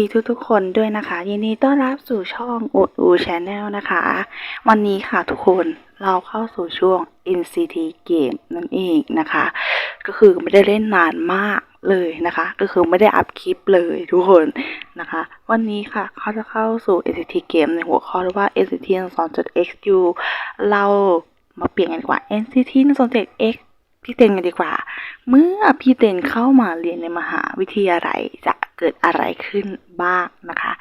ดีทุกๆคนด้วยนะคะ ยินดีต้อนรับสู่ช่องอุดอูชแนลนะคะ วันนี้ค่ะทุกคนเราเข้าสู่ช่วง NCT Game นั่นเองนะคะ ก็คือไม่ได้เล่นนานมากเลยนะคะ ก็คือไม่ได้อัพคลิปเลยทุกคนนะคะ วันนี้ค่ะเขาจะเข้าสู่ NCT Game ในหัวข้อที่ว่า NCT 2.xu เรามาเปลี่ยนกันดีกว่า NCT 2.x พี่เต็นกันดีกว่า เมื่อพี่เต็นเข้ามาเรียนในมหาวิทยาลัยจะเกิดอะไรขึ้นบ้างนะคะ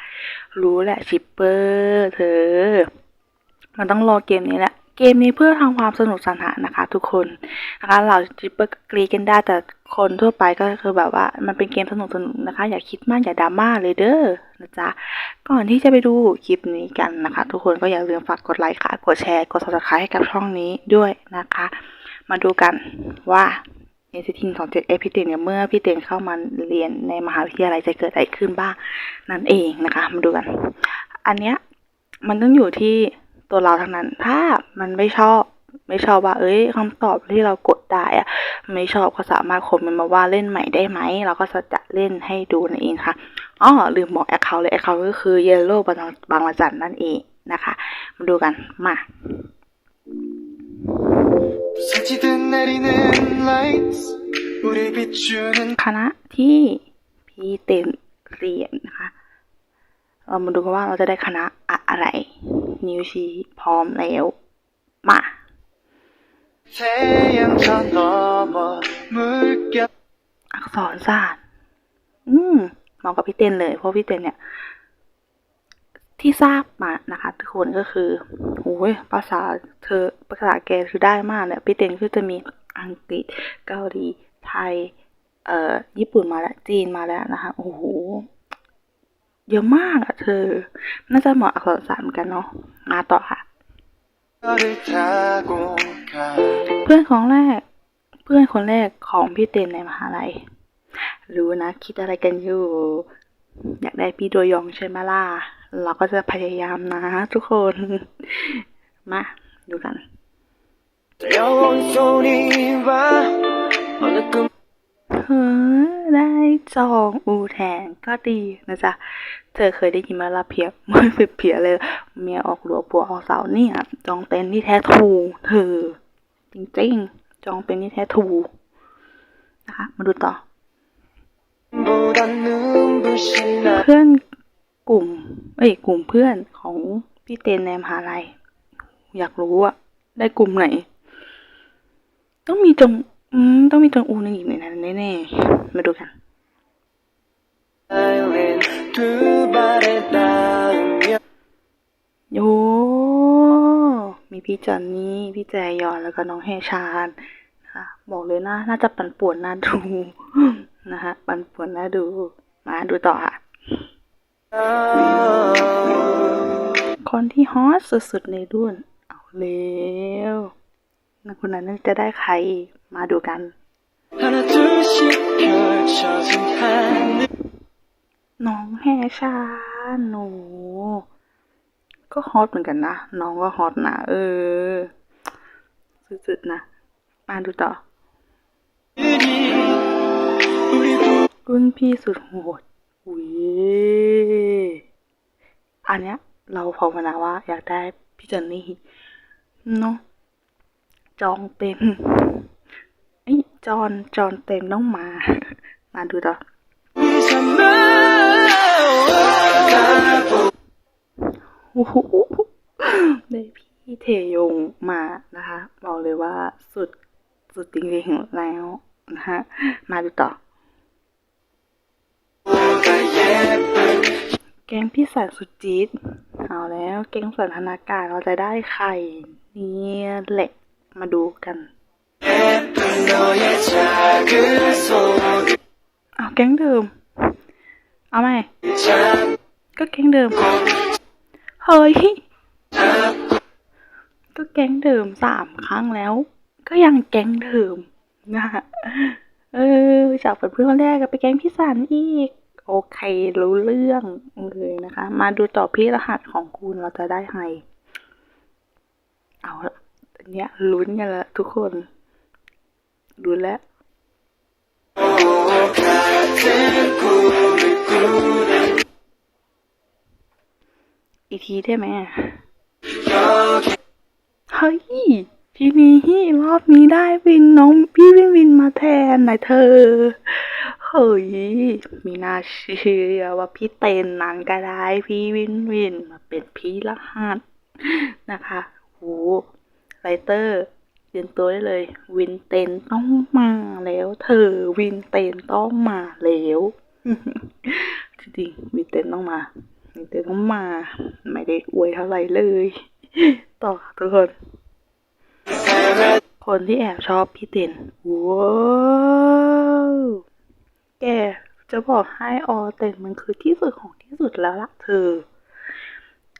รู้แหละชิปเปอร์เธอ มันต้องรอเกมนี้แหละเกมนี้เพื่อทำความสนุกสนานนะคะ ทุกคนนะคะเราชิปเปอร์กรีกันได้แต่คนทั่วไปก็คือแบบว่ามันเป็นเกมสนุกสนุกนะคะ อย่าคิดมากอย่าดราม่าเลยเด้อนะจ๊ะก่อนที่จะไปดูคลิปนี้กันนะคะ ทุกคนก็อย่าลืมฝากกดไลค์ค่ะ กดแชร์กด subscribe ให้กับช่องนี้ด้วยนะคะ มาดูกันว่าเอซิทินของเจ็ดเอพิเตนเนี่ยเมื่อพี่เตนเข้ามาเรียนในมหาวิทยาลัยจะเกิดอะไรขึ้นบ้างนั่นเองนะคะ มาดูกัน อันเนี้ยมันต้องอยู่ที่ตัวเราทั้งนั้น ถ้ามันไม่ชอบไม่ชอบว่า เอ้ยคำตอบที่เรากดได้อะไม่ชอบก็สามารถคอมเมนต์มาว่าเล่นใหม่ได้ไหมเราก็จะเล่นให้ดูนั่นเองค่ะอ๋อลืมบอกแอคเคาท์เลยแอคเคาท์ก็คือ Yellow บางบางระจันนั่นเองนะคะ มาดูกันมา คณะที่พี่เต็มเรียนนะคะ เรามาดูกันว่าเราจะได้คณะอะไร นิวชีพร้อมแล้ว มาอักษรศาสตร์ อืมเหมาะกับพี่เต้นเลย เพราะพี่เต้นเนี่ย ที่ทราบมานะคะทุกคนก็คือโอ้ยภาษาเธอภาษาแกคือได้มากเนี่ยพี่เต็งคืจะมีอังกฤษเกาหลีไทยเอ่อญี่ปุ่นมาแล้วจีนมาแล้วนะคะโอ้โหเยอะมากอะเธอ น่าจะเหมาะอักษรศาสตร์กันเนาะมาต่อค่ะ เพื่อนของแรก เพื่อนคนแรกของพี่เต็นในมหาลัย รู้นะ คิดอะไรกันอยู่ อยากได้พี่ตัวยองใช่ไหมล่ะ เราก็จะพยายามนะทุกคน มาดูกันเฮ้อได้จองอูแทนก็ดีนะจ๊ะ เธอเคยได้ยินมาละเพียบไม่เปเพียเลย เมียออกหลัวปัวออกเสาเนี่ย จองเต็นที่แท้ทูเธอ จริงๆ จองเป็นที่แท้ทูนะคะ มาดูต่อ เพื่อน กลุ่ม เอ้ย กลุ่มเพื่อนของพี่เตนแนมหาลัย อยากรู้อะได้กลุ่มไหน ต้องมีจงต้องมีจงอูนอีกในนั้นแน่ๆ มาดูกัน โย มีพี่จันนี่ พี่แจยอน แล้วก็น้องเฮชานนะะบอกเลยนะน่าจะปั่นป่วนน่าดูนะฮะปั่นป่วนน่าดู มาดูต่อค่ะ คนที่ฮอตสุดๆในรุ่น เอาแล้วนะคนนั้นจะได้ใครมาดูกัน น้องแฮชาหนู ก็ฮอตเหมือนกันนะ น้องก็ฮอตนะ เออ สุดๆนะ มาดูต่อรุ่นพี่สุดโหดอุ้ อันเนี้ย เราภาวนาว่าอยากได้พี่เจนนี่เนาะจองเต็มไอ้จอนจอนเต็มต้องมา มาดูต่อได้พี่เทยงมานะคะ บอกเลยว่าสุดสุดจริงๆแล้วนะคะมาดูต่อ แกงพี่สันสุจี๊ดเอาแล้วแกงสันธนาการเราจะได้ไข่นี่แหละมาดูกันเอาแกงเดิม เอาไหมก็แกงเดิม เฮ้ย ก็แกงเดิมสามครั้งแล้ว ก็ยังแกงเดิมนะเออจากเพื่อนคนแรกก็ไปแกงพี่สันอีก โอเครู้เรื่องเลยนะคะ มาดูต่อพี่รหัสของคุณเราจะได้ไงเอาละเนี้ยลุ้นกันละทุกคนดูแล้วอีกทีได้ไหมเฮ้ยพี่มีฮีรอบนี้ได้วินน้องพี่วินวินมาแทนนายเธอ เฮ้ยมีน่าเชื่อว่าพี่เต้นนั้นก็ได้พี่วินวินมาเป็นพี่รหัสนะคะโหไรเตอร์เตรียมตัวได้เลย วินเต้นต้องมาแล้ว เธอวินเต้นต้องมาแล้วจริงวินเต้นต้องมาวินเต้นต้องมา ไม่ได้อวยเท่าไหร่เลย ต่อทุกคน คนที่แอบชอบพี่เต้นว้าว แกจะบอกให้ออเต้นมันคือที่สุดของที่สุดแล้วล่ะเธอ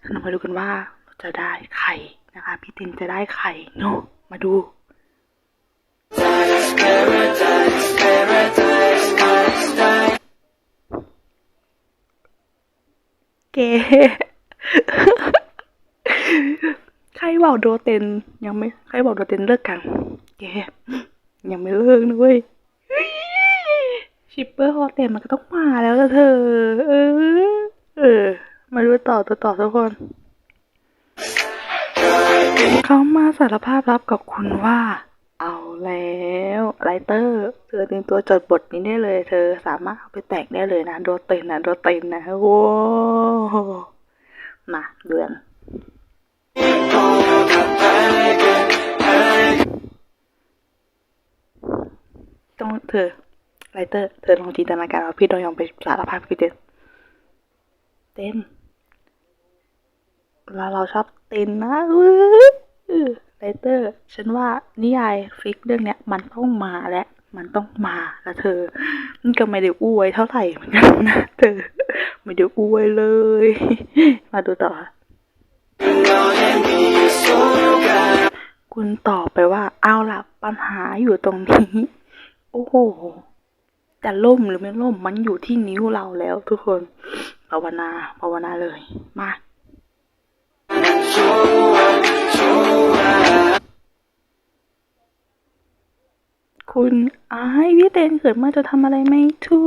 เรามาดูกันว่าเราจะได้ใครนะคะ พี่เต้นจะได้ใครเนาะมาดู เก ใครบอกโดเต็นยังไม่ ใครบอกโดเต็นเลิกกันแกยังไม่เลิกนะเว้ย ชิปเปอร์ฮอเต็นมันก็ต้องมาแล้วเธอ เออ เออ มาดูต่อต่อต่อทุกคน เขามาสารภาพรับกับคุณว่า เอาแล้วไรเตอร์ เธอเตรียมตัวจดบทนี้ได้เลย เธอสามารถเอาไปแต่งได้เลยนะ โดเต็นนะโดเต็นนะโว้มาเดือนต้องเธอ ไรเตอร์ เธอลองจินตนาการว่าพี่โดยองไปสารภาพกับพี่เต้นเต้นเราเราชอบเต้นนะอื้อไรเตอร์ ฉันว่านิยายฟิกเรื่องเนี้ย มันต้องมาและมันต้องมาแล้วเธอ มันก็ไม่ได้อวยเท่าไหร่เหมือนกันนะเธอ ไม่ได้อวยเลย มาดูต่อ คุณตอบไปว่า เอาล่ะปัญหาอยู่ตรงนี้ โอ้โห จะล่มหรือไม่ล่มมันอยู่ที่นิ้วเราแล้วทุกคนภาวนาภาวนาเลยมาคุณอายพี่เตนเกิดมาจะทำอะไรไม่ถู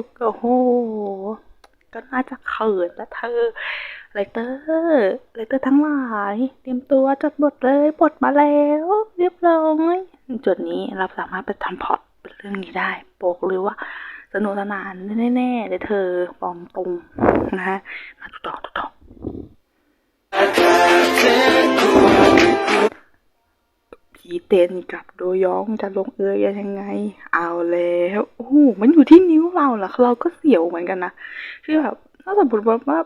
กโอ้โหก็น่าจะเขินแล้วเธอไรเตอร์ไรเตอร์ทั้งหลาย เตรียมตัวจดบทเลยบทมาแล้ว เรียบร้อยจุดนี้เราสามารถไปทำพล็อต เป็นเรื่องนี้ได้บอกเลยว่าสนุกสนานแน่ๆเดี๋ยเธอปอมตรงนะฮะมาดูต่อดูต่อผีเต้นกับโดยองจะลงเอยยังไง เอาแล้วโอ้โหมันอยู่ที่นิ้วเราล่ะเราก็เสียวเหมือนกันนะคือแบบถ้าสมมติว่าว่า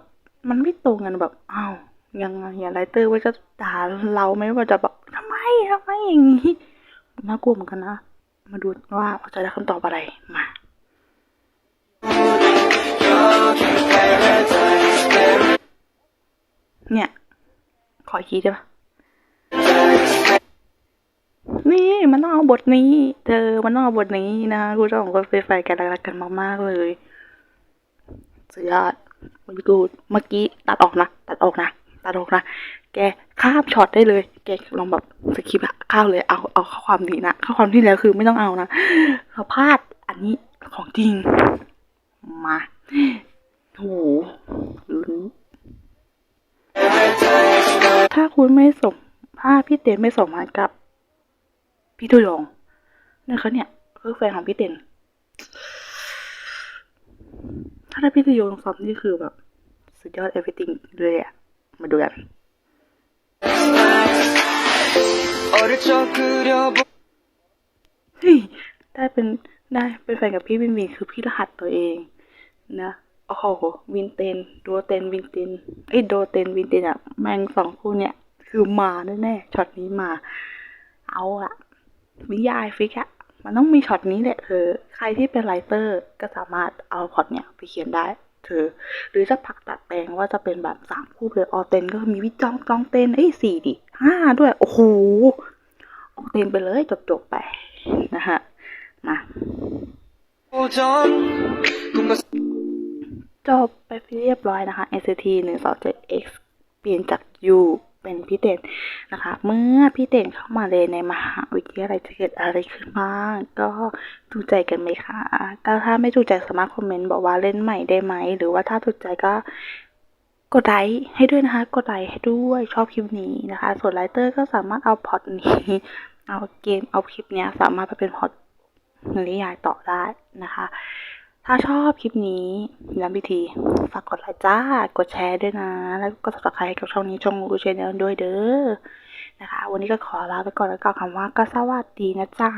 มันไม่ตรงกันแบบอ้าวยังไงอะไรเตอร์ว่าจะด่าเราไหมว่าจะแบบทำไมทำไมอย่างนี้น่ากลัวเหมือนกันนะ มาดูว่าเราจะได้คำตอบอะไรมาเนี่ย ขออีกทีได้ปะนี่มันต้องเอาบทนี้ เธอมันต้องเอาบทนี้นะคุณสองคนเป็นแฟกันรักกันมากๆเลยสุดยอดมันกูเมื่อกี้ตัดออกนะ ตัดออกนะ ตัดอกนะ แกข้ามช็อตได้เลย แกลองแบบสคริปต์ข้ามเลย เอา เอาข้อความนี้นะข้อความที่แล้วคือไม่ต้องเอานะเราพลาดอันนี้ของจริง มาโหลุ้นถ้าคุณไม่ส่งถ้าพี่เต้นไม่ส่งมากับ พี่ตุยองเนี่ยเขาเนี่ยคือแฟนของพี่เต้นถ้าได้พี่ตุยองซ้อมนี่คือแบบ สุดยอด everything เลยอะ มาดูกันเฮ้ยได้เป็นได้เป็นแฟนกับพี่วินวินคือพี่รหัสตัวเองนะโอ้โหวินเตนโดเตนวินเตนไอ้โดเตนวินเตนอะแมงสองคู่เนี่ย คือมาแน่แน่ช็อตนี้มา เอาอะวิยายฟิกอะมันต้องมีช็อตนี้แหละเธอ ใครที่เป็นไรเตอร์ก็สามารถเอาพอตเนี่ยไปเขียนได้ เธอ หรือจะผักตัดแปลงว่าจะเป็นแบบสามคู่เลยออเต้นก็มีวิจ้องจองเต้นเอ้ยสี่ดิห้าด้วย โอ้โหออกเต้นไปเลยจบจบไปนะฮะมาจบไปเรียบร้อยนะคะ SCT 1 2 7 X เปลี่ยนจาก U เป็นพี่เด่นนะคะ เมื่อพี่เด่นเข้ามาเรียนในมหาวิทยาลัยจะเกิดอะไรขึ้นบ้างก็ถูกใจกันไหมคะก็ถ้าไม่ถูกใจสามารถคอมเมนต์บอกว่าเล่นใหม่ได้ไหม หรือว่าถ้าถูกใจก็กดไลค์ให้ด้วยนะคะ กดไลค์ให้ด้วยชอบคลิปนี้นะคะ ส่วนไลเตอร์ก็สามารถเอาพอร์ตนี้ เอาเกมเอาคลิปเนี้ยสามารถไปเป็นพอร์ตนิยายต่อได้นะคะ ถ้าชอบคลิปนี้ย้ำอีกทีฝากกดไลค์จ้า กดแชร์ด้วยนะ แล้วก็สมัครกับช่องนี้ช่องรูชแนลด้วยเด้อ นะคะ วันนี้ก็ขอลาไปก่อนแล้วก็คำว่าก็สวัสดีนะจ๊ะ